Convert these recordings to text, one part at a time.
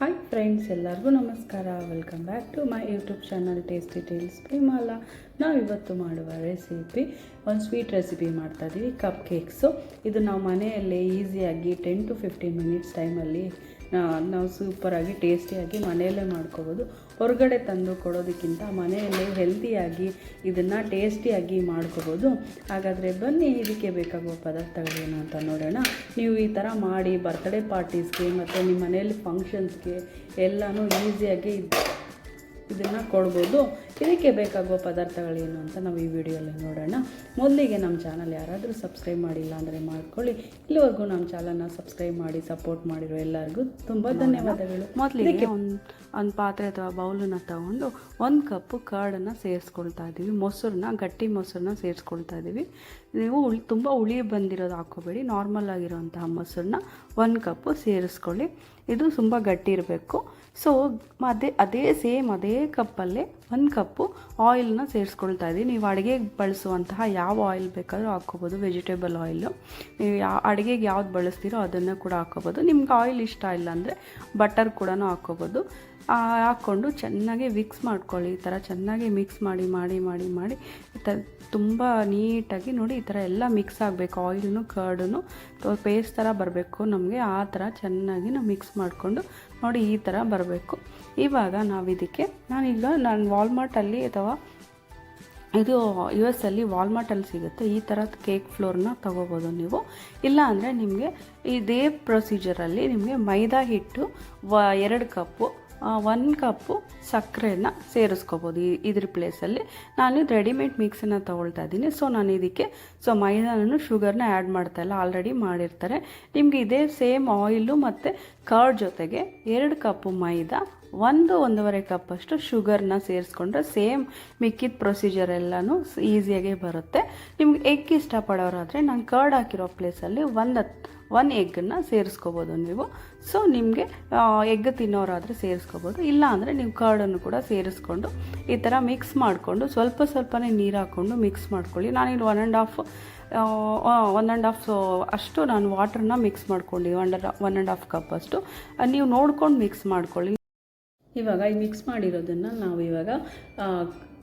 Hi friends ಎಲ್ಲರಿಗೂ ನಮಸ್ಕಾರ. Welcome back to my YouTube channel tasty tales Premala ನಾವು ಇವತ್ತು ಮಾಡುವ ರೆಸಿಪಿ ಒಂದು ಸ್ವೀಟ್ ರೆಸಿಪಿ ಮಾಡ್ತಾ ಇದ್ದೀವಿ ಕಪ್ ಕೇಕ್ಸು ಇದು ನಾವು ಮನೆಯಲ್ಲೇ ಈಸಿಯಾಗಿ ಟೆನ್ ಟು ಫಿಫ್ಟೀನ್ ಮಿನಿಟ್ಸ್ ಟೈಮಲ್ಲಿ ನಾವು ಸೂಪರಾಗಿ ಟೇಸ್ಟಿಯಾಗಿ ಮನೆಯಲ್ಲೇ ಮಾಡ್ಕೋಬೋದು. ಹೊರಗಡೆ ತಂದು ಕೊಡೋದಕ್ಕಿಂತ ಮನೆಯಲ್ಲೇ ಹೆಲ್ದಿಯಾಗಿ ಇದನ್ನು ಟೇಸ್ಟಿಯಾಗಿ ಮಾಡ್ಕೋಬೋದು. ಹಾಗಾದರೆ ಬನ್ನಿ, ಇದಕ್ಕೆ ಬೇಕಾಗುವ ಪದಾರ್ಥಗಳೇನು ಅಂತ ನೋಡೋಣ. ನೀವು ಈ ಥರ ಮಾಡಿ ಬರ್ತ್ಡೇ ಪಾರ್ಟೀಸ್ಗೆ ಮತ್ತು ನಿಮ್ಮ ಮನೆಯಲ್ಲಿ ಫಂಕ್ಷನ್ಸ್ಗೆ ಎಲ್ಲನೂ ಈಸಿಯಾಗಿ ಇದನ್ನು ಕೊಡ್ಬೋದು. ಇದಕ್ಕೆ ಬೇಕಾಗುವ ಪದಾರ್ಥಗಳೇನು ಅಂತ ನಾವು ಈ ವಿಡಿಯೋಲ್ಲಿ ನೋಡೋಣ. ಮೊದಲಿಗೆ ನಮ್ಮ ಚಾನಲ್ ಯಾರಾದರೂ ಸಬ್ಸ್ಕ್ರೈಬ್ ಮಾಡಿಲ್ಲ ಅಂದರೆ ಮಾಡ್ಕೊಳ್ಳಿ. ಇಲ್ಲಿವರೆಗೂ ನಮ್ಮ ಚಾನಲ್ನ ಸಬ್ಸ್ಕ್ರೈಬ್ ಮಾಡಿ ಸಪೋರ್ಟ್ ಮಾಡಿರೋ ಎಲ್ಲರಿಗೂ ತುಂಬ ಧನ್ಯವಾದಗಳು. ಮೊದಲಿಗೆ ಒಂದು ಒಂದು ಪಾತ್ರೆ ಅಥವಾ ಬೌಲನ್ನ ತಗೊಂಡು ಒಂದು ಕಪ್ಪು ಕಾಡನ್ನು ಸೇರಿಸ್ಕೊಳ್ತಾ ಇದ್ದೀವಿ. ಮೊಸರನ್ನ ಗಟ್ಟಿ ಮೊಸರನ್ನ ಸೇರಿಸ್ಕೊಳ್ತಾ ಇದ್ದೀವಿ. ನೀವು ಉಳಿ ತುಂಬ ಹುಳಿ ಬಂದಿರೋದು ಹಾಕೋಬೇಡಿ ನಾರ್ಮಲ್ ಆಗಿರೋಂತಹ ಮೊಸರನ್ನ ಒಂದು ಕಪ್ಪು ಸೇರಿಸ್ಕೊಳ್ಳಿ. ಇದು ತುಂಬ ಗಟ್ಟಿ ಇರಬೇಕು. ಸೊ ಅದೇ ಅದೇ ಸೇಮ್ ಅದೇ ಕಪ್ಪಲ್ಲೇ ಒಂದು ಕಪ್ಪು ಆಯಿಲ್ನ ಸೇರಿಸ್ಕೊಳ್ತಾ ಇದ್ದೀನಿ ನೀವು ಅಡುಗೆಗೆ ಬಳಸುವಂತಹ ಯಾವ ಆಯಿಲ್ ಬೇಕಾದರೂ ಹಾಕ್ಕೋಬೋದು ವೆಜಿಟೇಬಲ್ ಆಯಿಲು ನೀವು ಯಾವ ಅಡುಗೆಗೆ ಯಾವ್ದು ಬಳಸ್ತೀರೋ ಅದನ್ನು ಕೂಡ ಹಾಕ್ಕೋಬೋದು. ನಿಮ್ಗೆ ಆಯಿಲ್ ಇಷ್ಟ ಇಲ್ಲ ಅಂದರೆ ಬಟರ್ ಕೂಡ ಹಾಕ್ಕೋಬೋದು. ಹಾಕ್ಕೊಂಡು ಚೆನ್ನಾಗಿ ಮಿಕ್ಸ್ ಮಾಡ್ಕೊಳ್ಳಿ. ಈ ಥರ ಚೆನ್ನಾಗಿ ಮಿಕ್ಸ್ ಮಾಡಿ ಮಾಡಿ ಮಾಡಿ ಮಾಡಿ. ಈ ಥರ ತುಂಬ ನೀಟಾಗಿ ನೋಡಿ ಈ ಥರ ಎಲ್ಲ ಮಿಕ್ಸ್ ಆಗಬೇಕು. ಆಯಿಲ್ನು ಕರ್ಡನ್ನು ಪೇಸ್ಟ್ ಥರ ಬರಬೇಕು ನಮಗೆ. ಆ ಥರ ಚೆನ್ನಾಗಿ ನಾವು ಮಿಕ್ಸ್ ಮಾಡಿಕೊಂಡು ನೋಡಿ ಈ ಥರ ಬರಬೇಕು. ಇವಾಗ ನಾವು ಇದಕ್ಕೆ ನಾನೀಗ ನಾನು ವಾಲ್ಮಾರ್ಟಲ್ಲಿ ಅಥವಾ ಇದು ಯು ಎಸ್ ಅಲ್ಲಿ ವಾಲ್ಮಾರ್ಟಲ್ಲಿ ಸಿಗುತ್ತೆ. ಈ ಥರದ ಕೇಕ್ ಫ್ಲೋರ್ನ ತೊಗೋಬೋದು ನೀವು. ಇಲ್ಲ ಅಂದರೆ ನಿಮಗೆ ಇದೇ ಪ್ರೊಸೀಜರಲ್ಲಿ ನಿಮಗೆ ಮೈದಾ ಹಿಟ್ಟು ವ, ಎರಡು ಕಪ್ಪು ಒಂದು ಕಪ್ಪು ಸಕ್ಕರೆನ ಸೇರಿಸ್ಕೋಬೋದು ಈ ಇದ್ರ ಪ್ಲೇಸಲ್ಲಿ ನಾನು ರೆಡಿಮೇಡ್ ಮಿಕ್ಸನ್ನು ತೊಗೊಳ್ತಾ ಇದ್ದೀನಿ. ಸೊ ನಾನು ಇದಕ್ಕೆ ಸೊ ಮೈದಾನೂ ಶುಗರ್ನ ಆ್ಯಡ್ ಮಾಡ್ತಾ ಇಲ್ಲ. ಆಲ್ರೆಡಿ ಮಾಡಿರ್ತಾರೆ. ನಿಮಗೆ ಇದೇ ಸೇಮ್ ಆಯಿಲು ಮತ್ತು ಕರ್ಡ್ ಜೊತೆಗೆ ಎರಡು ಕಪ್ಪು ಮೈದಾ ಒಂದು ಒಂದೂವರೆ ಕಪ್ಪಷ್ಟು ಶುಗರ್ನ ಸೇರಿಸ್ಕೊಂಡ್ರೆ ಸೇಮ್ ಮಿಕ್ಕಿದ ಪ್ರೊಸೀಜರ್ ಎಲ್ಲನೂ ಈಸಿಯಾಗೇ ಬರುತ್ತೆ. ನಿಮ್ಗೆ ಎಗ್ ಇಷ್ಟಪಡೋರಾದರೆ ನಾನು ಕರ್ಡ್ ಹಾಕಿರೋ ಪ್ಲೇಸಲ್ಲಿ ಒಂದು ಒನ್ ಎಗ್ಗನ್ನು ಸೇರಿಸ್ಕೋಬೋದು ನೀವು. ಸೊ ನಿಮಗೆ ಎಗ್ ತಿನ್ನೋರಾದರೆ ಸೇರಿಸ್ಕೋಬೋದು. ಇಲ್ಲ ಅಂದರೆ ನೀವು ಕರ್ಡನ್ನು ಕೂಡ ಸೇರಿಸ್ಕೊಂಡು ಈ ಥರ ಮಿಕ್ಸ್ ಮಾಡಿಕೊಂಡು ಸ್ವಲ್ಪ ಸ್ವಲ್ಪನೇ ನೀರು ಹಾಕ್ಕೊಂಡು ಮಿಕ್ಸ್ ಮಾಡ್ಕೊಳ್ಳಿ. ನಾನಿಲ್ಲಿ one and half one and half ಅಷ್ಟು ನಾನು ವಾಟ್ರನ್ನ ಮಿಕ್ಸ್ ಮಾಡ್ಕೊಂಡು one one and half cup ಅಷ್ಟು ನೀವು ನೋಡ್ಕೊಂಡು ಮಿಕ್ಸ್ ಮಾಡ್ಕೊಳ್ಳಿ. ಇವಾಗ ಈ ಮಿಕ್ಸ್ ಮಾಡಿರೋದನ್ನು ನಾವು ಇವಾಗ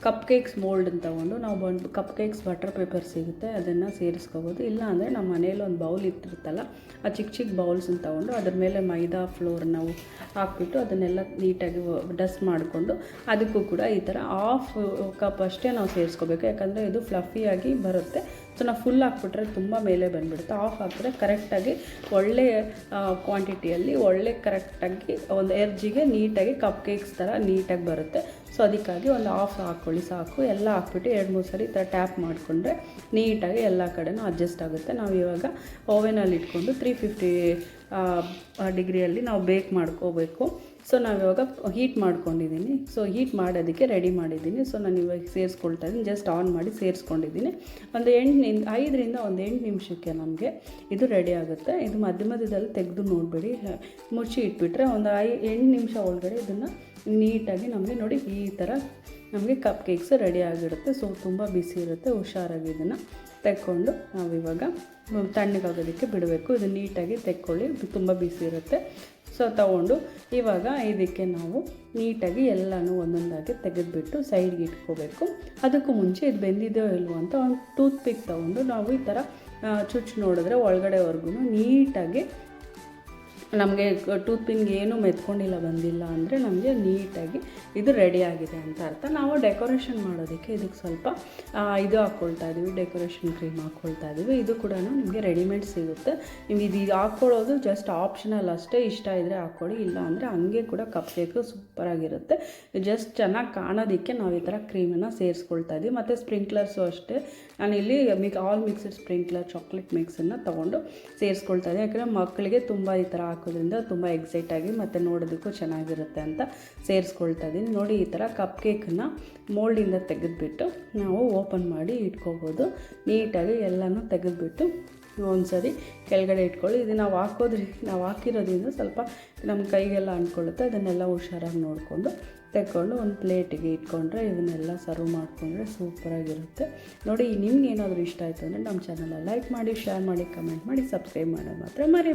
ಕಪ್ ಕೇಕ್ಸ್ ಮೋಲ್ಡ್ ಅಂತ ತಗೊಂಡು ನಾವು ಬಂದು ಕಪ್ ಕೇಕ್ಸ್ ಬಟರ್ ಪೇಪರ್ ಸಿಗುತ್ತೆ, ಅದನ್ನು ಸೇರಿಸ್ಕೋಬೋದು. ಇಲ್ಲ ಅಂದರೆ ನಮ್ಮ ಮನೇಲಿ ಒಂದು ಬೌಲ್ ಇಟ್ಟಿರುತ್ತಲ್ಲ, ಆ ಚಿಕ್ಕ ಚಿಕ್ಕ ಬೌಲ್ಸನ್ನು ತಗೊಂಡು ಅದ್ರ ಮೇಲೆ ಮೈದಾ ಫ್ಲೋರ್ ನಾವು ಹಾಕ್ಬಿಟ್ಟು ಅದನ್ನೆಲ್ಲ ನೀಟಾಗಿ ಡಸ್ಟ್ ಮಾಡಿಕೊಂಡು ಅದಕ್ಕೂ ಕೂಡ ಈ ಥರ ಹಾಫ್ ಕಪ್ ಅಷ್ಟೇ ನಾವು ಸೇರಿಸ್ಕೋಬೇಕು. ಯಾಕಂದರೆ ಇದು ಫ್ಲಫಿಯಾಗಿ ಬರುತ್ತೆ. ಸೊ ನಾವು ಫುಲ್ ಹಾಕ್ಬಿಟ್ರೆ ತುಂಬ ಮೇಲೆ ಬಂದುಬಿಡುತ್ತೆ. ಆಫ್ ಹಾಕಿದ್ರೆ ಕರೆಕ್ಟಾಗಿ ಒಳ್ಳೆಯ ಕ್ವಾಂಟಿಟಿಯಲ್ಲಿ ಒಳ್ಳೆ ಕರೆಕ್ಟಾಗಿ ಒಂದು ಎರ್ಜಿಗೆ ನೀಟಾಗಿ ಕಪ್ ಕೇಕ್ಸ್ ಥರ ನೀಟಾಗಿ ಬರುತ್ತೆ. ಸೊ ಅದಕ್ಕಾಗಿ ಒಂದು ಆಫ್ ಹಾಕ್ಕೊಳ್ಳಿ, ಸಾಕು. ಎಲ್ಲ ಹಾಕ್ಬಿಟ್ಟು ಎರಡು, ಮೂರು ಸರಿ ಈ ಥರ ಟ್ಯಾಪ್ ಮಾಡಿಕೊಂಡ್ರೆ ನೀಟಾಗಿ ಎಲ್ಲ ಕಡೆನೂ ಅಡ್ಜಸ್ಟ್ ಆಗುತ್ತೆ. ನಾವು ಇವಾಗ ಓವೆನಲ್ಲಿ ಇಟ್ಕೊಂಡು ತ್ರೀ ಫಿಫ್ಟಿ ಡಿಗ್ರಿಯಲ್ಲಿ ನಾವು ಬೇಕ್ ಮಾಡ್ಕೋಬೇಕು. ಸೊ ನಾವು ಇವಾಗ ಹೀಟ್ ಮಾಡ್ಕೊಂಡಿದ್ದೀನಿ ಸೊ ಹೀಟ್ ಮಾಡೋದಕ್ಕೆ ರೆಡಿ ಮಾಡಿದ್ದೀನಿ ಸೊ ನಾನು ಇವಾಗ ಸೇರಿಸ್ಕೊಳ್ತಾ ಇದ್ದೀನಿ ಜಸ್ಟ್ ಆನ್ ಮಾಡಿ ಸೇರಿಸ್ಕೊಂಡಿದ್ದೀನಿ ಒಂದು ಎಂಟು ಐದರಿಂದ ಒಂದು ಎಂಟು ನಿಮಿಷಕ್ಕೆ ನಮಗೆ ಇದು ರೆಡಿ ಆಗುತ್ತೆ. ಇದು ಮಧ್ಯ ಮಧ್ಯದಲ್ಲಿ ತೆಗೆದು ನೋಡಿಬಿಡಿ. ಮುಚ್ಚಿ ಇಟ್ಬಿಟ್ರೆ ಒಂದು ಐ, ಎಂಟು ನಿಮಿಷ ಒಳಗಡೆ ಇದನ್ನು ನೀಟಾಗಿ ನಮಗೆ ನೋಡಿ ಈ ಥರ ನಮಗೆ ಕಪ್ ಕೇಕ್ಸ್ ರೆಡಿ ಆಗಿರುತ್ತೆ. ಸೊ ತುಂಬ ಬಿಸಿ ಇರುತ್ತೆ. ಹುಷಾರಾಗಿ ಇದನ್ನು ತೆಕ್ಕೊಂಡು ನಾವಿವಾಗ ತಣ್ಣಗಾಗೋದಕ್ಕೆ ಬಿಡಬೇಕು. ಇದು ನೀಟಾಗಿ ತೆಕ್ಕೊಳ್ಳಿ. ತುಂಬ ಬಿಸಿ ಇರುತ್ತೆ. ಸೊ ತಗೊಂಡು ಇವಾಗ ಇದಕ್ಕೆ ನಾವು ನೀಟಾಗಿ ಎಲ್ಲನೂ ಒಂದೊಂದಾಗಿ ತೆಗೆದುಬಿಟ್ಟು ಸೈಡ್ಗೆ ಇಟ್ಕೋಬೇಕು. ಅದಕ್ಕೂ ಮುಂಚೆ ಇದು ಬೆಂದಿದೆಯೋ ಇಲ್ವೋ ಅಂತ ಒಂದು ಟೂತ್ ಪಿಕ್ ತೊಗೊಂಡು ನಾವು ಈ ಥರ ಚುಚ್ಚು ನೋಡಿದ್ರೆ ಒಳಗಡೆವರೆಗೂ ನೀಟಾಗಿ ನಮಗೆ ಟೂತ್ ಪಿನ್ಗೆ ಏನೂ ಮೆತ್ಕೊಂಡಿಲ್ಲ, ಬಂದಿಲ್ಲ ಅಂದರೆ ನಮಗೆ ನೀಟಾಗಿ ಇದು ರೆಡಿ ಆಗಿದೆ ಅಂತ ಅರ್ಥ. ನಾವು ಡೆಕೋರೇಷನ್ ಮಾಡೋದಕ್ಕೆ ಇದಕ್ಕೆ ಸ್ವಲ್ಪ ಇದು ಹಾಕ್ಕೊಳ್ತಾ ಇದ್ದೀವಿ ಡೆಕೋರೇಷನ್ ಕ್ರೀಮ್ ಹಾಕ್ಕೊಳ್ತಾ ಇದ್ದೀವಿ. ಇದು ಕೂಡ ನಿಮಗೆ ರೆಡಿಮೇಡ್ ಸಿಗುತ್ತೆ. ನಿಮ್ಗೆ ಇದು ಹಾಕ್ಕೊಳ್ಳೋದು ಜಸ್ಟ್ ಆಪ್ಷನಲ್ ಅಷ್ಟೇ, ಇಷ್ಟ ಇದ್ದರೆ ಹಾಕ್ಕೊಳ್ಳಿ ಇಲ್ಲ ಅಂದರೆ ಹಂಗೆ ಕೂಡ ಕಪ್ ಕೇಕು ಸೂಪರಾಗಿರುತ್ತೆ ಜಸ್ಟ್ ಚೆನ್ನಾಗಿ ಕಾಣೋದಕ್ಕೆ ನಾವು ಈ ಥರ ಕ್ರೀಮನ್ನು ಸೇರಿಸ್ಕೊಳ್ತಾ ಇದ್ದೀವಿ. ಮತ್ತು ಸ್ಪ್ರಿಂಕ್ಲರ್ಸು ಅಷ್ಟೇ. ನಾನಿಲ್ಲಿ ಮಿಕ್ ಆಲ್ ಮಿಕ್ಸ್ಡ್ ಸ್ಪ್ರಿಂಕ್ಲರ್ ಚಾಕ್ಲೇಟ್ ಮಿಕ್ಸನ್ನು ತೊಗೊಂಡು ಸೇರಿಸ್ಕೊಳ್ತಾ ಇದ್ದೀವಿ ಯಾಕಂದರೆ ಮಕ್ಕಳಿಗೆ ತುಂಬ ಈ ಥರ ಹಾಕೋದ್ರಿಂದ ತುಂಬ ಎಕ್ಸೈಟಾಗಿ ಮತ್ತು ನೋಡೋದಕ್ಕೂ ಚೆನ್ನಾಗಿರುತ್ತೆ ಅಂತ ಸೇರಿಸ್ಕೊಳ್ತಾ ಇದ್ದೀನಿ ನೋಡಿ, ಈ ಥರ ಕಪ್ ಕೇಕನ್ನು ಮೋಲ್ಡಿಂದ ತೆಗೆದುಬಿಟ್ಟು ನಾವು ಓಪನ್ ಮಾಡಿ ಇಟ್ಕೋಬೋದು. ನೀಟಾಗಿ ಎಲ್ಲನೂ ತೆಗೆದುಬಿಟ್ಟು ಒಂದು ಸರಿ ಕೆಳಗಡೆ ಇಟ್ಕೊಳ್ಳಿ. ಇದು ನಾವು ಹಾಕೋದ್ರಿ, ನಾವು ಹಾಕಿರೋದ್ರಿಂದ ಸ್ವಲ್ಪ ನಮ್ಮ ಕೈಗೆಲ್ಲ ಅಂದ್ಕೊಳ್ಳುತ್ತೆ ಅದನ್ನೆಲ್ಲ ಹುಷಾರಾಗಿ ನೋಡಿಕೊಂಡು ತೆಕ್ಕೊಂಡು ಒಂದು ಪ್ಲೇಟಿಗೆ ಇಟ್ಕೊಂಡ್ರೆ ಇದನ್ನೆಲ್ಲ ಸರ್ವ್ ಮಾಡಿಕೊಂಡ್ರೆ ಸೂಪರಾಗಿರುತ್ತೆ ನೋಡಿ, ನಿಮ್ಗೆ ಏನಾದರೂ ಇಷ್ಟ ಆಯಿತು ಅಂದರೆ ನಮ್ಮ ಚಾನಲ್ನ ಲೈಕ್ ಮಾಡಿ ಶೇರ್ ಮಾಡಿ ಕಮೆಂಟ್ ಮಾಡಿ ಸಬ್ಸ್ಕ್ರೈಬ್ ಮಾಡೋದು ಮಾತ್ರ ಮರಿ